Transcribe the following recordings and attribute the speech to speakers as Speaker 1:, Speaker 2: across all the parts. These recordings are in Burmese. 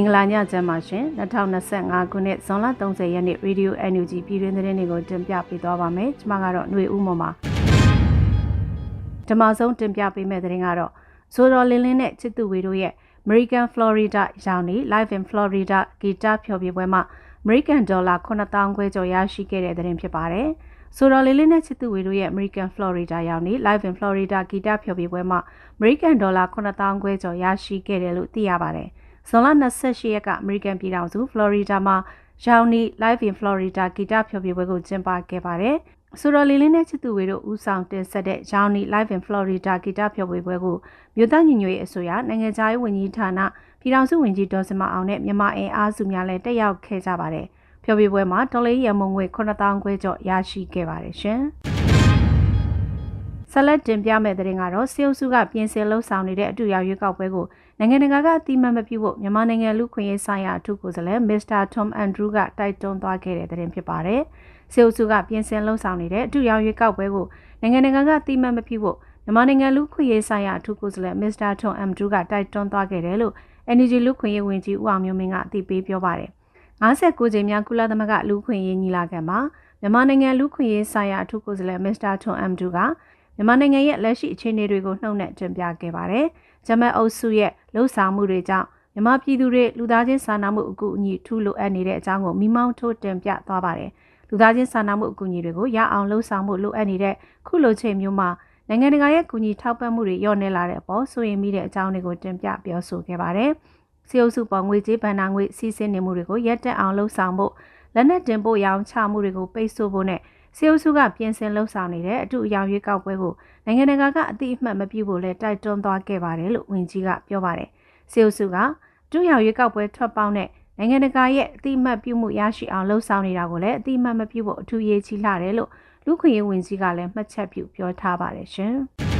Speaker 1: င်္ဂလာညချမ်းပါရှင်2025ခုနှစ်ဇွန်လ30ရက်နေ့ Radio NUG ပြည်တွင်းသတင်းတွေကိုတင်ပြပေးသွားပါမယ်ကျွန်မကတော့ຫນွေဦးမော်ပါဓမ္မဆုံးတင်ပြပေးမယ့်သတင်းကတော့ဇိုတော်လင်းလင်းနဲ့ချစ်သူဝေတို့ရဲ့ American Florida ရောင်းနေ Live in Florida ဂီတဖျော်ဖြေပွဲမှာ American Dollar 9000ခွဲကျော်ရရှိခဲ့တဲ့သတင်းဖြစ်ပါတယ်ဆိုတော့လေးလေးနဲ့ချစ်သူဝေတို့ရဲ့ American Florida ရောက်နေ Live in Florida ဂီတဖျော်ဖြေပွဲမှာ American Dollar 9000ခွဲကျော်ရရှိခဲ့တယ်လို့သိရပါတယ်။ ဇွန်လ28ရက်က American ပြည်ထောင်စု Florida မှာရောက်နေ Live in Florida ဂီတဖျော်ဖြေပွဲကိုကျင်းပခဲ့ပါတယ်။ဆိုတော့လေးလေးနဲ့ချစ်သူဝေတို့ဦးဆောင်တင်ဆက်တဲ့ရောင်နီ Live in Florida ဂီတဖျော်ဖြေပွဲကိုမြို့သားညီညွတ်ရေးအစိုးရနိုင်ငံခြားရေးဝန်ကြီးဌာနပြည်ထောင်စုဝန်ကြီးဒေါ်စမအောင်နဲ့မြန်မာအင်အားစုများလည်းတက်ရောက်ခဲ့ကြပါတယ်။ဖျော်ဖြေပွဲမှာဒေါ်လေးရမုံငွေ9000ခွဲကျော်ရရှိခဲ့ပါတယ်ရှင်။ဆက်လက်တင်ပြမယ့်တဲ့ရင်ကတော့စေအုပ်စုကပြင်ဆင်လှုပ်ဆောင်နေတဲ့အတူရောက်ရွေးကောက်ပွဲကို နိုင်ငံတကာကအတိမတ်မပြုဖို့မြန်မာနိုင်ငံလူခွင့်ရေးဆိုင်ရာအထူးကိုယ်စားလှယ်မစ္စတာထွမ်အန်ဒရူးကတိုက်တွန်းသွားခဲ့တဲ့တဲ့ရင်ဖြစ်ပါတယ်။စေအုပ်စုကပြင်ဆင်လှုပ်ဆောင်နေတဲ့အတူရောက်ရွေးကောက်ပွဲကိုနိုင်ငံတကာကအတိမတ်မပြုဖို့မြန်မာနိုင်ငံလူခွင့်ရေးဆိုင်ရာအထူးကိုယ်စားလှယ်မစ္စတာထွမ်အန်ဒရူးကတိုက်တွန်းသွားခဲ့တယ်လို့ NGO လူခွင့်ရေးဝန်ကြီးဦးအောင်မျိုးမင်းကအသိပေးပြောပါတယ်59ကြိမ်မြောက်ကုလသမဂ္ဂလူခွင့်ရေးညီလာခံမှာမြန်မာနိုင်ငံလူခွင့်ရေးဆိုင်ရာအထူးကိုယ်စားလှယ်မစ္စတာထွန်အမ်ဒူကမြန်မာနိုင်ငံရဲ့လက်ရှိအခြေအနေတွေကိုနှုတ်နဲ့တင်ပြခဲ့ပါတယ်။ ဂျမတ်အုပ်စုရဲ့လှုပ်ဆောင်မှုတွေကြောင့်မြန်မာပြည်သူတွေလူသားချင်းစာနာမှုအကူအညီထူးလိုအပ်နေတဲ့အကြောင်းကိုမိမောင်းထိုးတင်ပြသွားပါတယ်။လူသားချင်းစာနာမှုအကူအညီတွေကိုရအောင်လှုပ်ဆောင်မှုလိုအပ်နေတဲ့ခုလိုချိန်မျိုးမှာနိုင်ငံတကာရဲ့ကူညီထောက်ပံ့မှုတွေလျော့နေလာတဲ့အပေါ်ဆိုရင်မိတဲ့အကြောင်းတွေကိုတင်ပြပြောဆိုခဲ့ပါတယ်။စီအုပ်စုပေါ်ငွေကြေးဗန်နာငွေစီးဆင်းနေမှုတွေကိုရပ်တန့်အောင်လှုံ့ဆော်ဖို့လက်နက်တင်ပို့ရောင်းချမှုတွေကိုပိတ်ဆို့ဖို့နဲ့ စီအုပ်စုကပြင်ဆင်လှုံ့ဆော်နေတဲ့အထူးအယောင်ရွေးကောက်ပွဲကိုနိုင်ငံတကာကအတိအမှတ်မပြုဖို့လဲတိုက်တွန်းသွားခဲ့ပါတယ်လို့ဝန်ကြီးကပြောပါတယ်။စီအုပ်စုကဒုယောင်ရွေးကောက်ပွဲထွက်ပေါက်နဲ့နိုင်ငံတကာရဲ့အတိအမှတ်ပြုမှုရရှိအောင်လှုံ့ဆော်နေတာကိုလည်းအတိအမှတ်မပြုဖို့အထူးရေးကြီးလာတယ်လို့လူခွင့်ရေးဝန်ကြီးကလည်းမှတ်ချက်ပြုပြောထားပါတယ်ရှင်။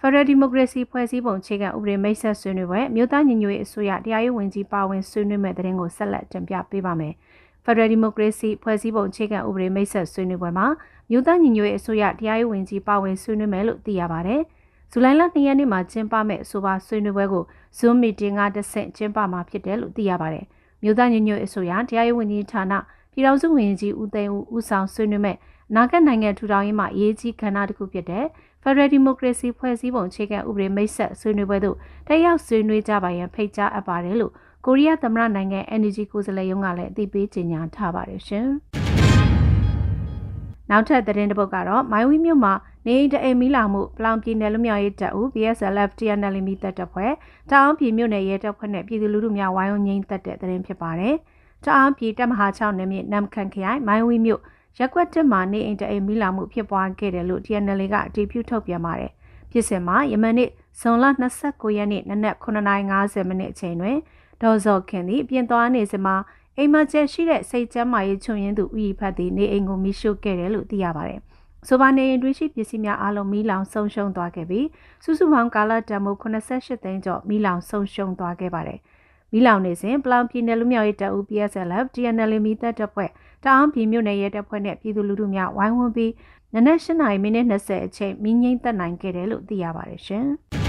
Speaker 1: ဖရယ်ဒီမိုကရေစီဖွဲ့စည်းပုံအခြေခံဥပဒေမိတ်ဆက်ဆွေးနွေးပွဲမြို့သားညီညွတ်ရေးအစိုးရတရားရေးဝန်ကြီးပါဝင်ဆွေးနွေးမဲ့တဲ့တင်ကိုဆက်လက်တင်ပြပေးပါမယ်။ ဖရယ်ဒီမိုကရေစီဖွဲ့စည်းပုံအခြေခံဥပဒေမိတ်ဆက်ဆွေးနွေးပွဲမှာမြို့သားညီညွတ်ရေးအစိုးရတရားရေးဝန်ကြီးပါဝင်ဆွေးနွေးမယ်လို့သိရပါတယ်။ဇူလိုင်လ2ရက်နေ့မှာကျင်းပမဲ့အဆိုပါဆွေးနွေးပွဲကို Zoom meeting ကတဆင့်ကျင်းပမှာဖြစ်တယ်လို့သိရပါတယ်။မြို့သားညီညွတ်ရေးအစိုးရတရားရေးဝန်ကြီးဌာနပြည်ထောင်စုဝန်ကြီးဦးသိန်းဦးဦးဆောင်ဆွေးနွေးမဲ့အနာဂတ်နိုင်ငံထူထောင်ရေးမှာအရေးကြီးကဏ္ဍတစ်ခုဖြစ်တဲ့ Federal Democracy ဖွဲ့စည်းပုံအခြေခံဥပဒေမိတ်ဆက်ဆွေးနွေးပွဲသို့တက်ရောက်ဆွေးနွေးကြပါရန်ဖိတ်ကြားအပ်ပါတယ်လို့ ကိုရီးယားသမ္မတနိုင်ငံ NUG ကိုယ်စားလှယ်ရုံးကလည်းအသိပေးကြေညာထားပါတယ်ရှင်။နောက်ထပ်သတင်းတစ်ပုဒ်ကတော့မိုင်းဝီမြို့မှာနေအိမ်တအိမ်မီးလောင်မှုပလောင်ပြည်နယ်လူမျိုးရေးတပ်ဦး BSLF TNL မီတပ်တပ်ဖွဲ့တအောင်းပြည်မြို့နယ်ရဲတပ်ဖွဲ့နဲ့ပြည်သူလူထုများဝိုင်းဝန်းငိမ့်သက်တဲ့သတင်းဖြစ်ပါတယ်။တအောင်းပြည်တပ်မဟာ6နယ်မြေနမ်ခန်ခရိုင်မိုင်းဝီမြို့ရက်ကွက်တက်မှာနေအိမ်တအိမ်မိလာမှုဖြစ်ပွားခဲ့တယ်လို့ TNL ကအတည်ပြုထုတ်ပြန်ပါတယ်။ဖြစ်စဉ်မှာယမန်နေ့ဇွန်လ29ရက်နေ့နနက်9:50မိနစ်အချိန်တွင် ဒေါ်ဇော်ခင်သည်ပြင်သွားနေစမှာအိမ်မကျက်ရှိတဲ့စိတ်ကျမ်းမာရေးချွန်ရင်းသူဥယျဖတ်သည်နေအိမ်ကိုမိရှို့ခဲ့တယ်လို့သိရပါတယ်။ဆိုပါနေရင်တွင်းရှိပစ္စည်းများအလုံးမီးလောင်ဆုံးရှုံးသွားခဲ့ပြီးစုစုပေါင်းကာလတန်မိုး88သိန်းကျော်မီးလောင်ဆုံးရှုံးသွားခဲ့ပါတယ်။မီးလောင်နေစဉ်ပလောင်ပြည်နယ်လူမျိုးရေးတပ်ဦး PSLF TNL မီတပ်တပ်ဖွဲ့တအောင်းပြည်မြို့နယ်ရဲတပ်ဖွဲ့နဲ့ပြည်သူလူထုများဝိုင်းဝန်းပြီးနနက်၈နာရီမိနစ်20အချိန်မီးငိမ့်သက်နိုင်ခဲ့တယ်လို့သိရပါတယ်ရှင်။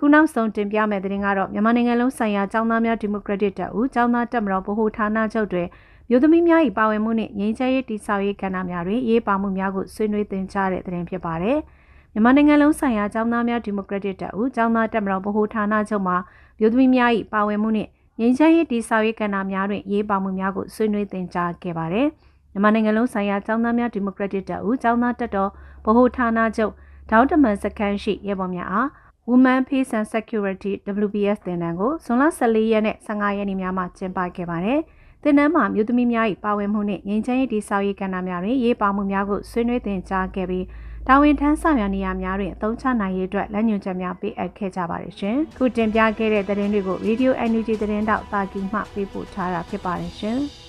Speaker 1: ခုနောက်ဆုံးတင်ပြမယ့်သတင်းကတော့မြန်မာနိုင်ငံလုံးဆိုင်ရာចောင်းသားများဒီမိုကရက်တစ်တပ်ဦးចောင်းသားတပ်မတော်ဗဟိုဌာနချုပ်တွင်မြို့သမီးများ၏ပါဝင်မှုနှင့်ငြိမ်းချမ်းရေးတည်ဆောက်ရေးကဏ္ဍများတွင်ရေးပါမှုများကိုဆွေးနွေးသင်ကြားတဲ့သတင်းဖြစ်ပါတယ်။မြန်မာနိုင်ငံလုံးဆိုင်ရာចောင်းသားများဒီမိုကရက်တစ်တပ်ဦးចောင်းသားတပ်မတော်ဗဟိုဌာနချုပ်မှမြို့သမီးများ၏ပါဝင်မှုနှင့်ငြိမ်းချမ်းရေးတည်ဆောက်ရေးကဏ္ဍများတွင်ရေးပါမှုများကိုဆွေးနွေးသင်ကြားခဲ့ပါတယ်။မြန်မာနိုင်ငံလုံးဆိုင်ရာចောင်းသားများဒီမိုကရက်တစ်တပ်ဦးចောင်းသားတပ်တော်ဗဟိုဌာနချုပ်ဒေါက်တမန်စခန်းရှိရဲဘော်များအား Women Peace and Security WPS သင်တန်းကိုဇွန်လ14ရက်နဲ့15ရက်နေ့များမှာကျင်းပခဲ့ပါတယ်။သင်တန်းမှာမြို့သမီးများ၏ပါဝင်မှုနှင့်ငြိမ်းချမ်းရေးတည်ဆောက်ရေးကဏ္ဍများတွင်ရေးပါမှုများကိုဆွေးနွေးသင်ကြားခဲ့ပြီးတာဝန်ထမ်းဆောင်ရာနေရာများတွင်အသုံးချနိုင်ရေးအတွက်လက်ညွှန်ချက်များပေးအပ်ခဲ့ကြပါတယ်ရှင်။ခုတင်ပြခဲ့တဲ့သတင်းတွေကို Radio NUG သတင်းတောက်တာကီမှပေးပို့ထားတာဖြစ်ပါတယ်ရှင်။